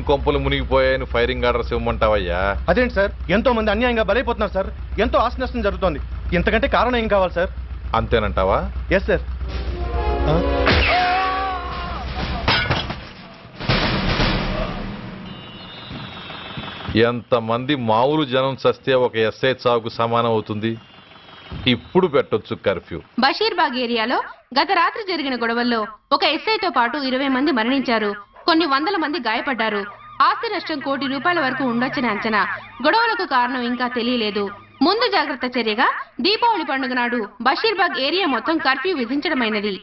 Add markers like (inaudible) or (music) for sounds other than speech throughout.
ఏం కొంపలు మునిగిపోయాయని firing orders ఇవ్వమంటావయ్యా? అదేంటి సార్? ఎంతో మంది అన్యాయంగా బలైపోతున్నారు సార్. ఎంతో ఆస్తి నష్టం జరుగుతోంది. ఇంతకంటే కారణం ఏం కావాలి సార్? అంతేనంటావా? ఎస్ సార్ ఎంతమంది మామూలు జనం చస్తే ఒక ఎస్ఐ చావుకు సమానం అవుతుంది? ఇప్పుడు పెట్టొచ్చు కర్ఫ్యూ. బషీర్బాగ్ ఏరియాలో గత రాత్రి జరిగిన గొడవల్లో ఒక ఎస్ఐతో పాటు ఇరవై మంది మరణించారు. కొన్ని వందల మంది గాయపడ్డారు. ఆస్తి నష్టం కోటి రూపాయల వరకు ఉండొచ్చని అంచనా. గొడవలకు కారణం ఇంకా తెలియలేదు. ముందు జాగ్రత్త చర్యగా దీపావళి పండుగ నాడు బషీర్బాగ్ ఏరియా మొత్తం కర్ఫ్యూ విధించడమైనది.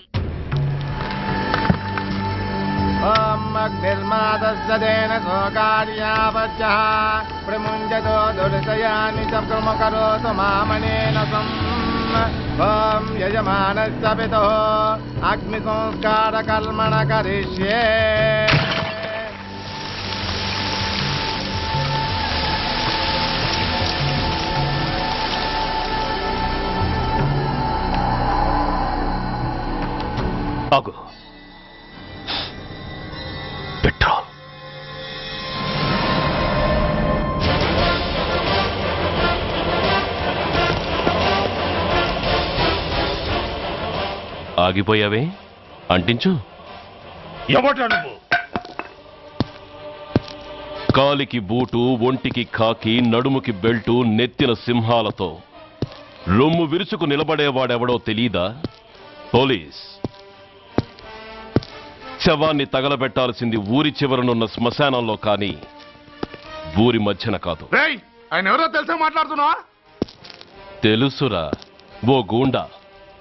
ప్రముంజతో దురితయాని చ కరోతు మామనేన సం ఓం యజమానస్య పితో అగ్ని సంస్కార కర్మణ ఆగిపోయావే? అంటించు. కాలికి బూటు ఒంటికి కాకి నడుముకి బెల్టు నెత్తిన సింహాలతో. రొమ్ము విరుచుకు నిలబడేవాడెవడో తెలీదా? పోలీస్. శవాన్ని తగలబెట్టాల్సింది ఊరి చివరనున్న శ్మశానంలో కానీ ఊరి మధ్యన కాదు. ఆయన ఎవరో తెలిసే మాట్లాడుతున్నావా? తెలుసురా ఓ గూండా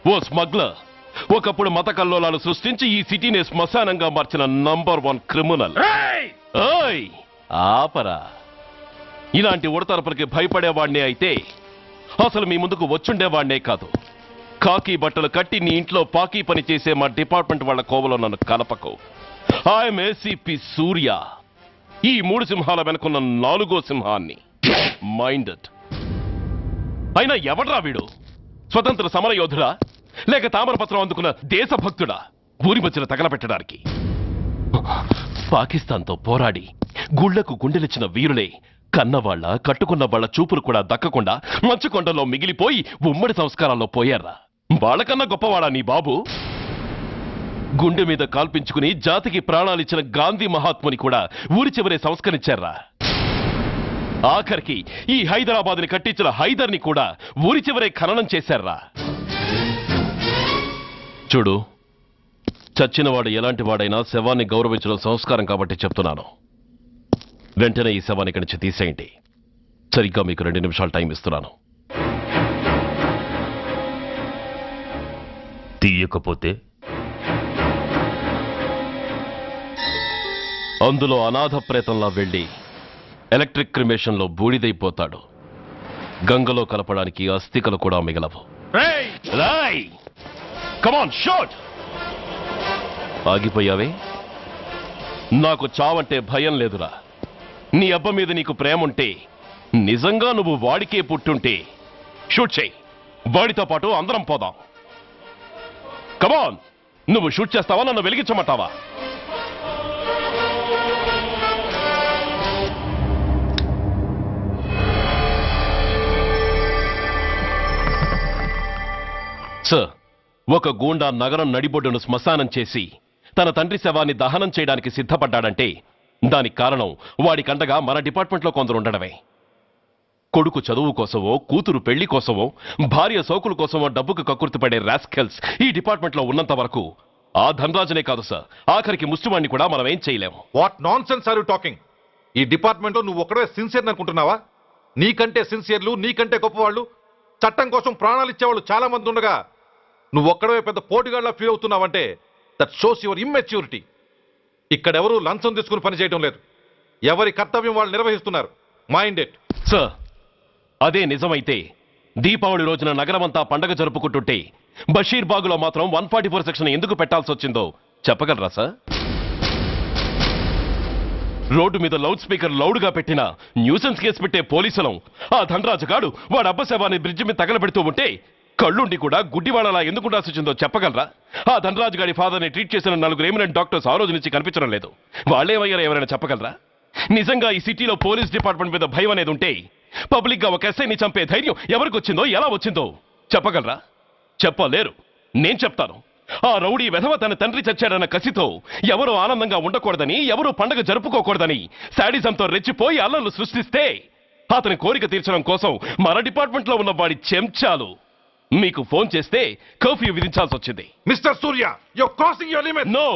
ఓ స్మగ్లర్. ఒకప్పుడు మత కల్లోలాలు సృష్టించి ఈ సిటీని శ్మశానంగా మార్చిన నంబర్ వన్ క్రిమినల్. ఓయ్! ఆపరా. ఇలాంటి ఉడతరపులకి భయపడేవాణ్ణే అయితే అసలు మీ ముందుకు వచ్చుండేవాణ్ణే కాదు. కాకి బట్టలు కట్టి నీ ఇంట్లో పాకీ పని చేసే మా డిపార్ట్మెంట్ వాళ్ళ కోవలో నన్ను కలపకు. I'm ACP Surya. ఈ మూడు సింహాల వెనుకున్న నాలుగో సింహాన్ని. మైండెడ్ అయినా ఎవడ్రా వీడు? స్వతంత్ర సమర యోధుడా లేక తామరపత్రం అందుకున్న దేశభక్తుడా? ఊరి మధ్యన తగలబెట్టడానికి. పాకిస్తాన్తో పోరాడి గుళ్ళకు గుండెలిచ్చిన వీరులే కన్నవాళ్ళ కట్టుకున్న వాళ్ళ చూపులు కూడా దక్కకుండా మంచుకొండలో మిగిలిపోయి ఉమ్మడి సంస్కారాల్లో పోయారా? వాళ్ళకన్నా గొప్పవాడా నీ బాబు? గుండె మీద కాల్పించుకుని జాతికి ప్రాణాలిచ్చిన గాంధీ మహాత్ముని కూడా ఊరి చివరే సంస్కరించారా? ఆఖరికి ఈ హైదరాబాద్ని కట్టించిన హైదర్ని కూడా ఊరి చివరే ఖననం చేశారా? చూడు చచ్చినవాడు ఎలాంటి వాడైనా శవాన్ని గౌరవించడం సంస్కారం కాబట్టి చెప్తున్నాను. వెంటనే ఈ శవాన్ని ఇక్కడి నుంచి తీసేయండి. సరిగ్గా మీకు రెండు నిమిషాలు టైం ఇస్తున్నాను. తీయకపోతే? అందులో అనాథ ప్రేతంలా వెళ్ళి ఎలక్ట్రిక్ క్రిమేషన్లో బూడిదైపోతాడు. గంగలో కలపడానికి అస్థికలు కూడా మిగలవు. రేయ్! రాయ్! కమాన్ షాట్ ఆగిపోయావే? నాకు చావంటే భయం లేదురా. నీ అబ్బ మీద నీకు ప్రేమ ఉంటే నిజంగా నువ్వు వాడికే పుట్టుంటే షూట్ చేయి. వాడితో పాటు అందరం పోదాం. కమాన్ నువ్వు షూట్ చేస్తావా? నన్ను వెలిగించమంటావా? సార్ ఒక గూండా నగరం నడిబొడ్డును శ్మశానం చేసి తన తండ్రి శవాన్ని దహనం చేయడానికి సిద్ధపడ్డాడంటే దానికి కారణం వాడికండగా మన డిపార్ట్మెంట్లో కొందరు ఉండడమే. కొడుకు చదువు కోసమో కూతురు పెళ్ళి కోసమో భార్య సోకుల కోసమో డబ్బుకు కక్కుర్తిపడే రాస్కెల్స్ ఈ డిపార్ట్మెంట్లో ఉన్నంత వరకు ఆ ధనరాజనే కాదు సార్ ఆఖరికి ముష్టివాణ్ణి కూడా మనం ఏం చేయలేము. What nonsense are you talking ఈ డిపార్ట్మెంట్లో నువ్వు ఒకడే సిన్సియర్ అనుకుంటున్నావా? నీకంటే సిన్సియర్లు నీకంటే గొప్పవాళ్ళు చట్టం కోసం ప్రాణాలు ఇచ్చేవాళ్ళు చాలా మంది ఉండగా నువ్వు ఒక్కడమే పెద్ద పోటీగాళ్ళ ఫీల్ అవుతున్నావంటే దట్ షోస్ యువర్ ఇమ్మెచ్యూరిటీ ఇక్కడెవరూ లంచం తీసుకుని పనిచేయడం లేదు. ఎవరి కర్తవ్యం వాళ్ళు నిర్వహిస్తున్నారు. మైండ్ ఇట్ సార్ అదే నిజమైతే దీపావళి రోజున నగరమంతా పండగ జరుపుకుంటుంటే బషీర్ బాగులో మాత్రం వన్ ఫార్టీ ఫోర్ సెక్షన్ ఎందుకు పెట్టాల్సి వచ్చిందో చెప్పగలరా సార్ రోడ్డు మీద లౌడ్ స్పీకర్ లౌడ్గా పెట్టిన న్యూసెన్స్ కేసు పెట్టే పోలీసులం ఆ ధనరాజు గాడు వాడు అబ్బశవాన్ని బ్రిడ్జి మీద తగలబెడుతూ ఉంటే కళ్ళుండి కూడా గుడ్డివాళ్ళలా ఎందుకు ఉండాల్సి చెప్పగలరా? ఆ ధనరాజు గాడి ఫాదర్ని ట్రీట్ చేసిన నలుగురు ఎమినెంట్ డాక్టర్స్ ఆ రోజు నుంచి కనిపించడం లేదు. వాళ్ళేమయ్యారో ఎవరైనా చెప్పగలరా? నిజంగా ఈ సిటీలో పోలీస్ డిపార్ట్మెంట్ మీద భయం అనేది ఉంటే పబ్లిక్గా ఒక ఎస్ఐని చంపే ధైర్యం ఎవరికి వచ్చిందో ఎలా వచ్చిందో చెప్పగలరా? చెప్పలేరు. నేను చెప్తాను. ఆ రౌడీ వెధవ తన తండ్రి చచ్చాడన్న కసితో ఎవరు ఆనందంగా ఉండకూడదని ఎవరు పండగ జరుపుకోకూడదని శాడిజంతో రెచ్చిపోయి అల్లర్లు సృష్టిస్తే అతని కోరిక తీర్చడం కోసం మన డిపార్ట్మెంట్లో ఉన్న వాడి చెంచాలు మీకు ఫోన్ చేస్తే కర్ఫ్యూ విధించాల్సి వచ్చింది. Mister Surya you crossing your limit no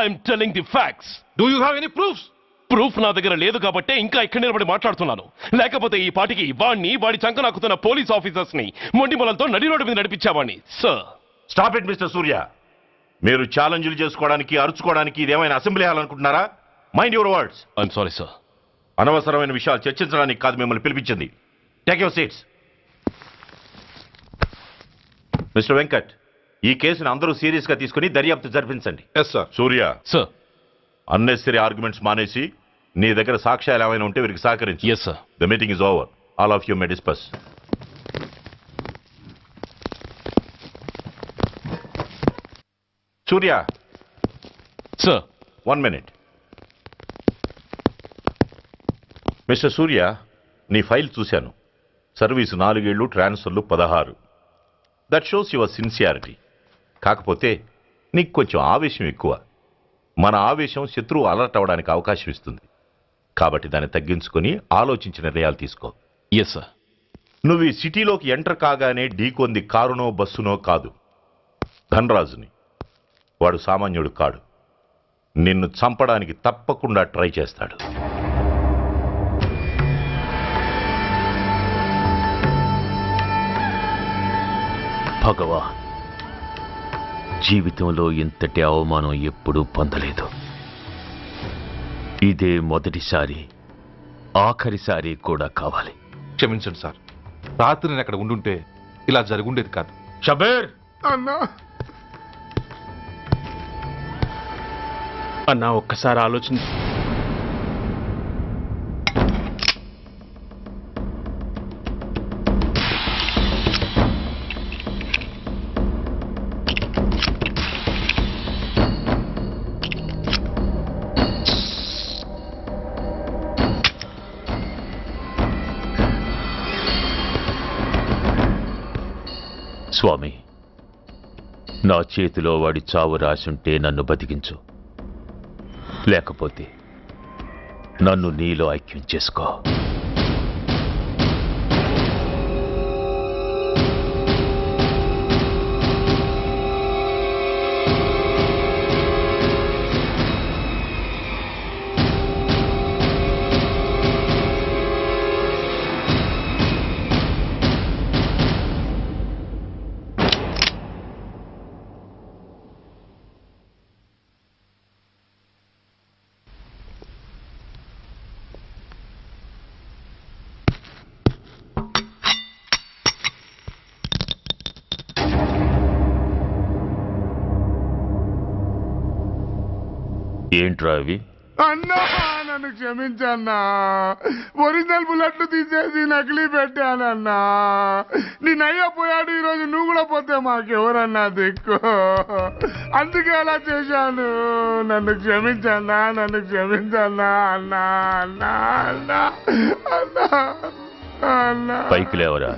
I'm telling the facts do you have any proofs proof నా దగ్గర లేదు కాబట్టే ఇంకా ఇక్కడ నిలబడి మాట్లాడుతున్నాను. లేకపోతే ఈ పాటికి వాడిని వాడి చంకనాకుతున్న పోలీస్ ఆఫీసర్స్ని మొండి మొలతో నడి రోడ్డు మీద నడిపించావాడిని sir stop it mister Surya మీరు ఛాలెంజ్లు చేసుకోవడానికి అరుచుకోవడానికి ఇదేమైనా అసెంబ్లీ హాల్ అనుకుంటున్నారా? Mind your words I'm sorry sir అనవసరమైన విషయాలు చర్చించడానికి కాదు మిమ్మల్ని పిలిపించింది. Take your seats mister Venkat ఈ కేసుని అందరూ సీరియస్గా తీసుకుని దర్యాప్తు జరిపించండి. Yes sir Surya sir unnecessary arguments మానేసి నీ దగ్గర సాక్ష్యాలు ఏమైనా ఉంటే వీరికి సహకరించు. Yes sir the meeting is over all of you may disperse Surya. Sir one minute mister Surya నీ ఫైల్ చూశాను. సర్వీసు నాలుగేళ్ళు ట్రాన్స్ఫర్లు పదహారు. దట్ షోస్ యువర్ సిన్సియారిటీ కాకపోతే నీకు కొంచెం ఆవేశం ఎక్కువ. మన ఆవేశం శత్రువు అలర్ట్ అవ్వడానికి అవకాశం ఇస్తుంది. కాబట్టి దాన్ని తగ్గించుకొని ఆలోచించి నిర్ణయాలు తీసుకో. ఎస్ సార్ నువ్వు ఈ సిటీలోకి ఎంటర్ కాగానే ఢీకొంది కారునో బస్సునో కాదు. ధనరాజుని. వాడు సామాన్యుడు కాడు. నిన్ను చంపడానికి తప్పకుండా ట్రై చేస్తాడు. భగవాన్ జీవితంలో ఇంతటి అవమానం ఎప్పుడూ పొందలేదు. ఇదే మొదటిసారి ఆఖరిసారి కూడా కావాలి. క్షమించండి సార్. రాత్రి నేను అక్కడ ఉండుంటే ఇలా జరుగుండేది కాదు. షబీర్! అన్నా! అన్నా ఒక్కసారి ఆలోచించి. నా చేతిలో వాడి చావు రాసుంటే నన్ను బతికించు. లేకపోతే నన్ను నీలో ఐక్యం చేసుకో. ఏంట్రా అవి? అన్నా నన్ను క్షమించన్నా. ఒరిజినల్ బుల్లెట్లు తీసేసి నకిలీ పెట్టానన్నా. నీ నయ్య పోయాడు ఈరోజు నువ్వు కూడా పోతే మాకెవరన్నా దిక్కు? అందుకే అలా చేశాను. నన్ను క్షమించన్నా నన్ను క్షమించన్నా అన్నా అన్నా అన్నా అన్నా అన్నా పైకి లేవరా?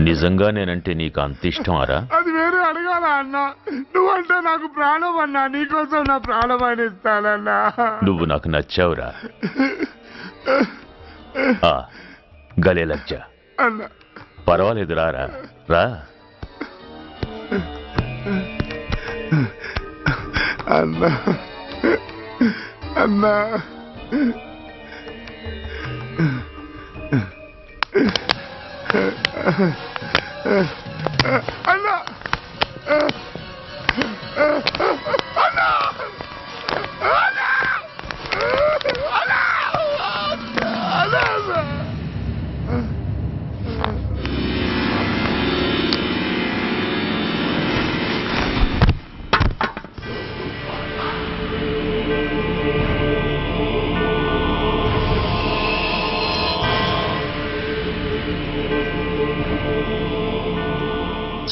నిజంగా నేనంటే నీకు అంత ఇష్టం అరా అది వేరే అడగాల అన్నా? నువ్వంటే నాకు ప్రాణం అన్నా. నీకోసం నా ప్రాణం అని ఇస్తానన్నా నువ్వు నాకు నచ్చావురా. ఆ, గలే లజ్జ. అన్నా. పర్వాలేదు రారా. రా. అన్నా. అన్నా. అన్నా అన్నా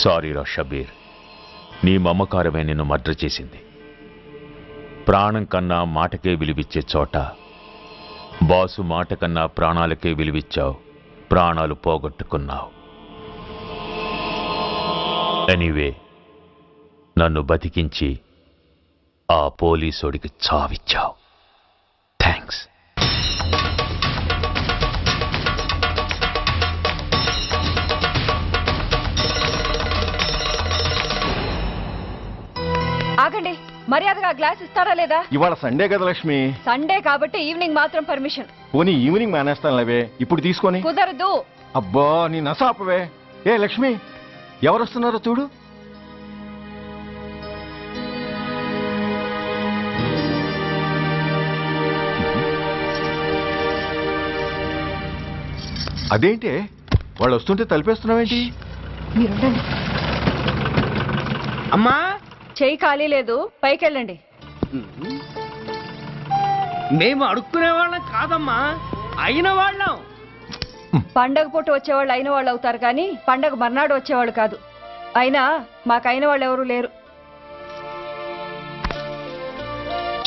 సారీరా షబీర్ నీ మమకారమే నిన్ను మర్డర్ చేసింది. ప్రాణం కన్నా మాటకే విలువిచ్చే చోట బాసు మాట కన్నా ప్రాణాలకే విలువిచ్చావు ప్రాణాలు పోగొట్టుకున్నావు. ఎనీవే నన్ను బతికించి ఆ పోలీసోడికి చావిచ్చావు. ఆగండి. మర్యాదగా గ్లాస్ ఇస్తారా లేదా? ఇవాళ సండే కదా లక్ష్మి. సండే కాబట్టి ఈవినింగ్ మాత్రం పర్మిషన్. పోనీ ఈవినింగ్ మానేస్తాను లేవే ఇప్పుడు తీసుకొని. కుదరదు. అబ్బా నీ నసాపవే ఏ లక్ష్మి ఎవరు వస్తున్నారో చూడు. అదేంటి వాళ్ళు వస్తుంటే తలిపేస్తున్నావేంటి అమ్మా చేయి ఖాళీ లేదు పైకెళ్ళండి. మేము. అడుక్కునే వాళ్ళం కాదమ్మా అయిన వాళ్ళం. పండగ పూట వచ్చేవాళ్ళు అయిన వాళ్ళు అవుతారు కానీ పండగ మర్నాడు వచ్చేవాళ్ళు కాదు. అయినా మాకైన వాళ్ళు ఎవరు లేరు.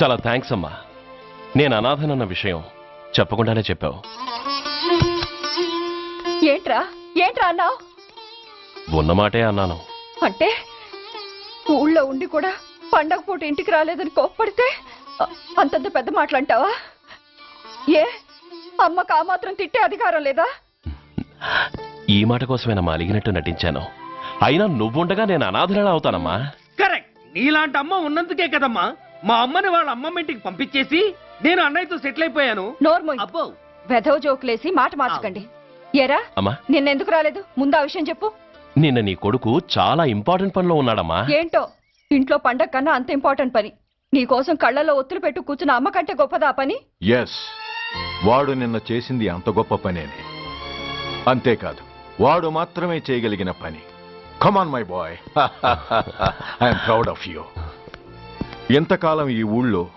చాలా థ్యాంక్స్ అమ్మా. నేను అనాథనన్న విషయం చెప్పకుండానే చెప్పావు. ఏంట్రా? ఏంట్రా అన్నావు? ఉన్నమాటే అన్నాను. అంటే ఊళ్ళో ఉండి కూడా పండగ పూట ఇంటికి రాలేదని కోప్పడితే అంతంత పెద్ద మాటలంటావా? ఏ? అమ్మకు ఆ మాత్రం తిట్టే అధికారం లేదా? ఈ మాట కోసమేనమ్మా అలిగినట్టు నటించాను. అయినా నువ్వుండగా నేను అనాథనలా అవుతానమ్మా. కరెక్ట్. నీలాంటి అమ్మ ఉన్నందుకే కదమ్మా. మా అమ్మని వాళ్ళ అమ్మమ్మ ఇంటికి పంపించేసి నేను అన్నయ్యతో సెటిల్ అయిపోయాను. నోర్మోయ్. అబ్బో. వెధవ జోకులేసి మాట మార్చకండి. ఏరా? అమ్మా. నిన్నెందుకు రాలేదు? ముందు ఆ విషయం చెప్పు. నిన్న నీ కొడుకు చాలా ఇంపార్టెంట్ పనిలో ఉన్నాడమ్మా. ఏంటో? ఇంట్లో పండగ కన్నా అంత ఇంపార్టెంట్ పని. నీకోసం కళ్ళల్లో ఒత్తులు పెట్టు కూర్చున్న అమ్మ కంటే గొప్పదా పని? ఎస్ వాడు నిన్న చేసింది అంత గొప్ప పనేనే. అంతేకాదు వాడు మాత్రమే చేయగలిగిన పని. Come on my boy I'm proud of you ఎంతకాలం ఈ ఊళ్ళో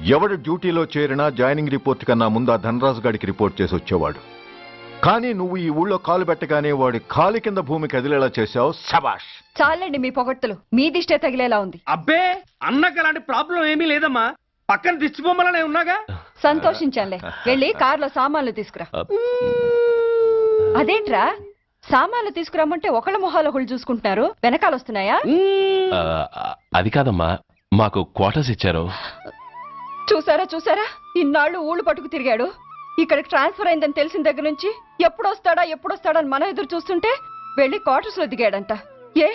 ఎవడు డ్యూటీలో చేరినా జాయినింగ్ రిపోర్ట్ కన్నా ముందు ఆ ధనరాజు గారికి రిపోర్ట్ చేసి వచ్చేవాడు. కానీ నువ్వు ఈ ఊళ్ళో కాలు పెట్టగానే వాడి కాలు కింద భూమి కదిలేలా చేశావు సబాష్ చాలండి మీ పొగట్టులు మీ దిష్టే తగిలేలా ఉంది. అబ్బే అన్నకు అలాంటి ప్రాబ్లం ఏమీ లేదమ్మా. పక్కన దిష్టి బొమ్మలనే ఉన్నాగా? సంతోషించానులే వెళ్ళి కార్లో సామాన్లు తీసుకురా. అదేంట్రా? సామాన్లు తీసుకురమ్మంటే ఒకళ్ళ మొహాలు ఒకళ్ళు చూసుకుంటున్నారు. వెనకాల వస్తున్నాయా ఆ, అది కాదమ్మా. మాకు క్వార్టర్స్ ఇచ్చారు. చూసారా చూసారా? ఇన్నాళ్ళు ఊళ్ళు పట్టుకు తిరిగాడు. ఇక్కడికి ట్రాన్స్ఫర్ అయిందని తెలిసిన దగ్గర నుంచి ఎప్పుడు వస్తాడా ఎప్పుడు వస్తాడా అని మనం ఎదురు చూస్తుంటే వెళ్ళి క్వార్టర్స్లో దిగాడంట. ఏ?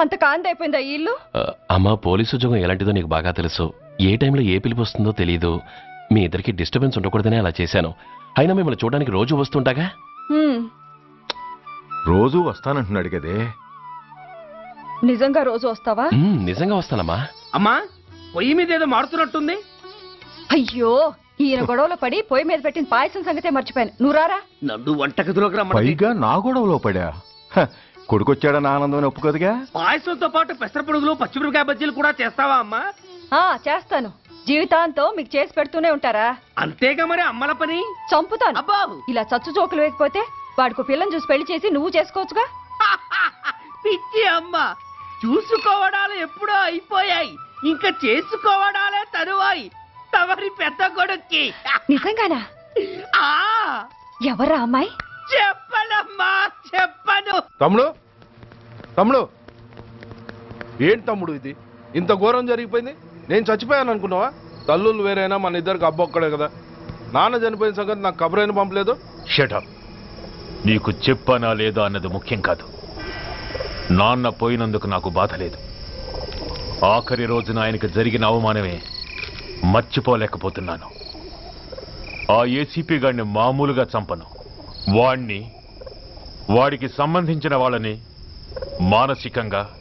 అంత కాందైపోయిందా ఈ ఇల్లు? అమ్మా పోలీసు ఉద్యోగం ఎలాంటిదో నీకు బాగా తెలుసు. ఏ టైంలో ఏ పిలుపు వస్తుందో తెలియదు మీ ఇద్దరికి డిస్టర్బెన్స్ ఉండకూడదనే అలా చేశాను. అయినా మిమ్మల్ని చూడడానికి రోజు వస్తుంటాగా? రోజూ వస్తానంటున్నాడు కదే. నిజంగా రోజు వస్తావా? నిజంగా వస్తానమ్మా. అమ్మా పొయ్యి మీద ఏదో మారుతున్నట్టుంది. అయ్యో! ఈయన గొడవలో పడి పొయ్యి మీద పెట్టిన పాయసం సంగతే మర్చిపోయాను. నువ్వు రారా? నన్ను వంటగదిలోకి రమ్మని పైగా నా గొడవలో పడా. హ, కొడుకొచ్చాడని ఆనందం ఒప్పుకోదుగా? పాయసంతో పాటు పెసర పొడుగులు పచ్చిమిరపకాయ బజ్జీలు కూడా చేస్తావా అమ్మా? ఆ చేస్తాను. జీవితాంతం మీకు చేసి పెడుతూనే ఉంటారా? అంతేగా మరి అమ్మల పని? చంపుతాను. అబ్బా! ఇలా చచ్చు జోకులు వేయకపోతే వాడికి పిల్లని చూసి పెళ్ళి చేసి నువ్వు చేసుకోవచ్చుగా? (laughs) పిచ్చి అమ్మ! చూసుకోవడాలు ఎప్పుడో అయిపోయాయి. ఇంకా చేసుకోవడాలే తరువాయి. తమరి పెద్ద కొడుక్కి. నిజంగానా? ఆ. ఎవరా అమ్మాయి? చెప్పనమ్మా చెప్పను. తమ్ముడు? తమ్ముడు? ఏంటి తమ్ముడు ఇది? ఇంత ఘోరం జరిగిపోయింది? నేను చచ్చిపోయాను అనుకున్నావా? తల్లులు వేరైనా మన ఇద్దరికి అబ్బ ఒక్కడే కదా. నాన్న చనిపోయిన సంగతి నాకు కబరైన పంపలేదు. షటప్ నీకు చెప్పనా లేదా అన్నది ముఖ్యం కాదు. నాన్న పోయినందుకు నాకు బాధ లేదు. ఆఖరి రోజున ఆయనకు జరిగిన అవమానమే మర్చిపోలేకపోతున్నాను. ఆ ఏసీపీ గాడిని మామూలుగా చంపను. వాణ్ణి వాడికి సంబంధించిన వాళ్ళని మానసికంగా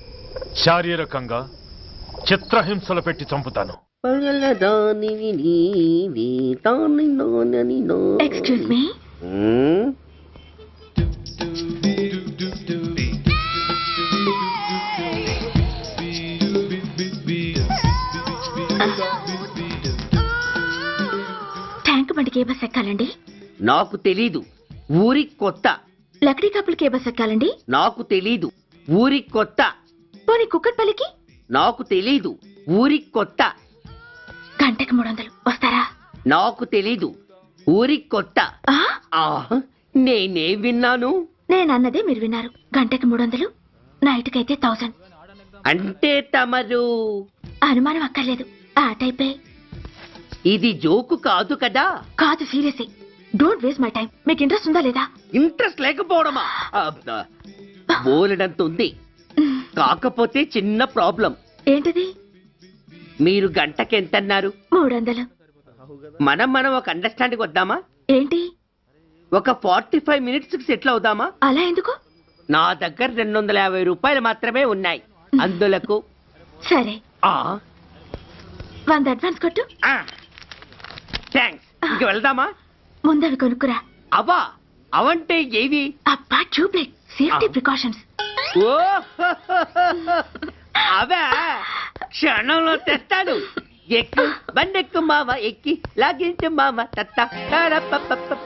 శారీరకంగా చిత్రహింసలు పెట్టి చంపుతాను. ఎక్స్క్యూజ్ మీ బండికి ఏ బస్ ఎక్కాలండి నాకు తెలీదు. ఊరి కొత్త. లక్డీ కప్పులకి ఏ బస్ ఎక్కాలండి నాకు తెలీదు. ఊరి కొత్త. పోనీ కుక్కట్పల్లికి నాకు తెలీదు. ఊరి కొత్త. గంటకి మూడు వందలు వస్తారా? నాకు తెలీదు. ఊరి కొత్త. ఆ? ఆహ్, నేనే విన్నాను. నేను అన్నదే మీరు విన్నారు. గంటకి మూడు వందలు నైట్కి అయితే థౌసండ్. అంటే తమరు. అనుమానం అక్కర్లేదు. ఆ టైపే. ఇది జోకు కాదు కదా? కాదు serious don't waste my time మీకు ఇంట్రెస్ట్ ఉందా లేదా? ఇంట్రెస్ట్ లేకపోవడమా? బోలెడంత ఉంది. కాకపోతే చిన్న ప్రాబ్లం. ఏంటిది? మీరు గంటకి ఎంత అన్నారు మూడు వందలు మనం మనం ఒక అండర్స్టాండింగ్ వద్దామా? ఏంటి? ఒక ఫార్టీ ఫైవ్ మినిట్స్కి సెటిల్ అవుదామా? అలా ఎందుకు? నా దగ్గర రెండు వందల యాభై రూపాయలు మాత్రమే ఉన్నాయి. అందులకు సరే. ఆ. వంద అడ్వాన్స్ కొట్టు. థ్యాంక్స్ ఇంక వెళ్దామా? ముందవి కొనుక్కురా. అవా? అవంటే ఏవి? అబ్బా ట్యూబ్లైట్. Safety precautions. ఓ అవా. క్షణంలో తెస్తాను. ఎక్కు బండెక్కు మామ ఎక్కి లాగించు మామ తత్త. తారపపప.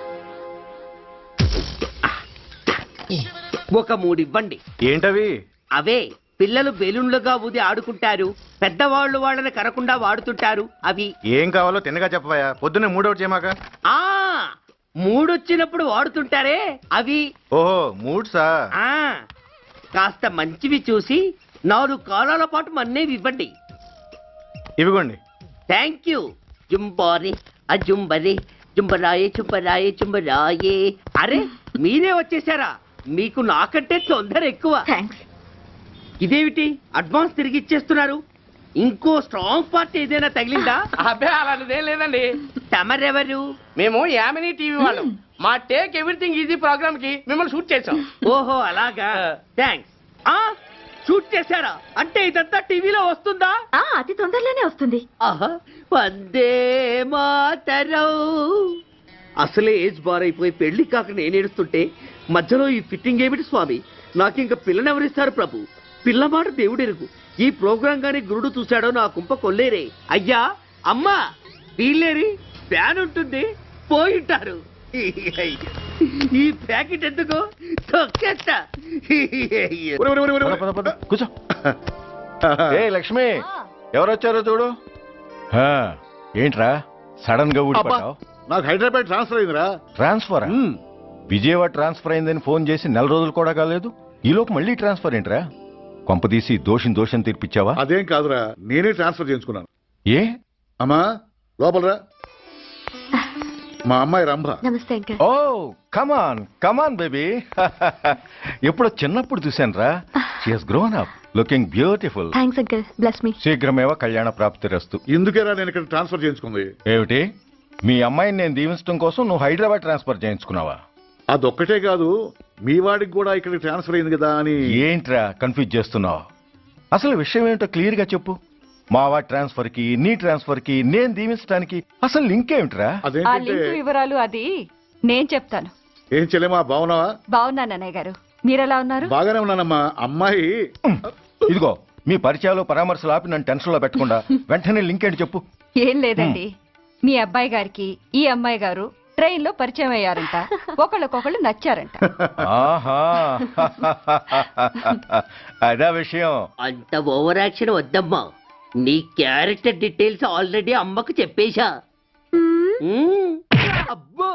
ఒక మూడు ఇవ్వండి ఏంటవి? అవే. పిల్లలు బెలూన్లుగా ఊది ఆడుకుంటారు. పెద్దవాళ్ళు వాళ్ళని కరకుండా వాడుతుంటారు. అవి ఏం కావాలో తిన్నగా చెప్పవా పొద్దున్నే మూడోటి చేయమాక? ఆ మూడొచ్చినప్పుడు వాడుతుంటారే. అవి ఓహో మూడ్సా? ఆ కాస్త మంచివి చూసి నాలుగు కాలాల పాటు మన్నేవి ఇవ్వండి. ఇవిగోండి. థ్యాంక్ యూ జుంబారి అజుంబరి జుంబరాయే చుంబరాయే చుంబరాయే అరే మీరే వచ్చేసారా? మీకు నాకంటే తొందర ఎక్కువ. థ్యాంక్స్ ఇదేమిటి? అడ్వాన్స్ తిరిగి ఇచ్చేస్తున్నారు. ఇంకో స్ట్రాంగ్ పార్టీ ఏదైనా తగిలిందా? అబ్బే అలాంటిదేం లేదండి. తమరెవరు? మేము యామినీ టీవీ వాళ్ళం. మా టేక్ ఎవ్రీథింగ్ ఈజీ ప్రోగ్రామ్కి మిమ్మల్ని షూట్ చేసాం ఓహో అలాగా. థ్యాంక్స్ ఆ షూట్ చేశారా? అంటే ఇదంతా టీవీలో వస్తుందా? ఆ అతి తొందరలోనే వస్తుంది. ఆహా వందే మాతరం. అసలే ఏజ్ బార్ అయిపోయి పెళ్ళి కాక నేను ఏడుస్తుంటే మధ్యలో ఈ ఫిట్టింగ్ ఏమిటి స్వామి? నాకింక పిల్లనెవరిస్తారు ప్రభు? పిల్లమాట దేవుడెరుగు. ఈ ప్రోగ్రాం గాని గురుడు చూశాడో నా కుంప కొల్లేరే. అయ్యా అమ్మా వీళ్ళేరి ఫ్యాన్ ఉంటుంది పోయింటారు ఈ ప్యాకెట్ ఎందుకు తొక్కేస్తా. కూర్చో. ఏ లక్ష్మి ఎవరు వచ్చారో చూడు. హా, ఏంట్రా? సడన్గా ఊడిపడ్డావు? నాకు హైదరాబాద్ ట్రాన్స్ఫర్ అయిందిరా. ట్రాన్స్ఫర్? విజయవాడ ట్రాన్స్ఫర్ అయిందని ఫోన్ చేసి నెల రోజులు కూడా కాలేదు. ఈలోపు మళ్ళీ ట్రాన్స్ఫర్ ఏంట్రా? కొంపదీసి దోషం దోషం తీర్పిచ్చావా? అదేం కాదురా నేనే ట్రాన్స్ఫర్ చేయించుకున్నాను. ఏ? అమ్మా లోపలరా. మా అమ్మాయి రంభ. నమస్తే uncle. Oh come on come on baby ఎప్పుడో చిన్నప్పుడు చూశాను రా she's grown up looking beautiful thanks uncle bless me శీఘ్రమేవ కళ్యాణ ప్రాప్తి రస్తు. ఇందుకేరా నేను ఇక్కడ ట్రాన్స్ఫర్ చేయించుకుంది. ఏమిటి? మీ అమ్మాయిని నేను దీవించడం కోసం నువ్వు హైదరాబాద్ ట్రాన్స్ఫర్ చేయించుకున్నావా? అదొక్కటే కాదు మీ వాడికి కూడా ఇక్కడ ట్రాన్స్ఫర్ అయింది కదా అని. ఏంట్రా కన్ఫ్యూజ్ చేస్తున్నావు? అసలు విషయం ఏంటో క్లియర్గా చెప్పు. మావా ట్రాన్స్ఫర్కి నీ ట్రాన్స్ఫర్కి నేను దీవించడానికి అసలు లింక్ ఏమిట్రా? ఆ అదేంటంటే లింక్ వివరాలు అది నేను చెప్తాను. ఏం చెల్లెమా బాగున్నావా? బాగున్నాను అన్నయ్య గారు. మీరెలా ఉన్నారు? బాగానే ఉన్నానమ్మా. అమ్మాయి ఇదిగో మీ పరిచయాలు పరామర్శలు ఆపి నన్ను టెన్షన్లో పెట్టకుండా (laughs) వెంటనే లింక్ ఏంటి చెప్పు. ఏం లేదండి. మీ అబ్బాయి గారికి ఈ అమ్మాయి గారు ట్రైన్లో పరిచయం అయ్యారంట. ఒకళ్ళకొకళ్ళు నచ్చారంట. ఆహా. అదా విషయం. అంత ఓవర్ యాక్షన్ వద్దమ్మా. నీ క్యారెక్టర్ డీటెయిల్స్ ఆల్రెడీ అమ్మకు చెప్పేశా. మ్మ్. అబ్బో.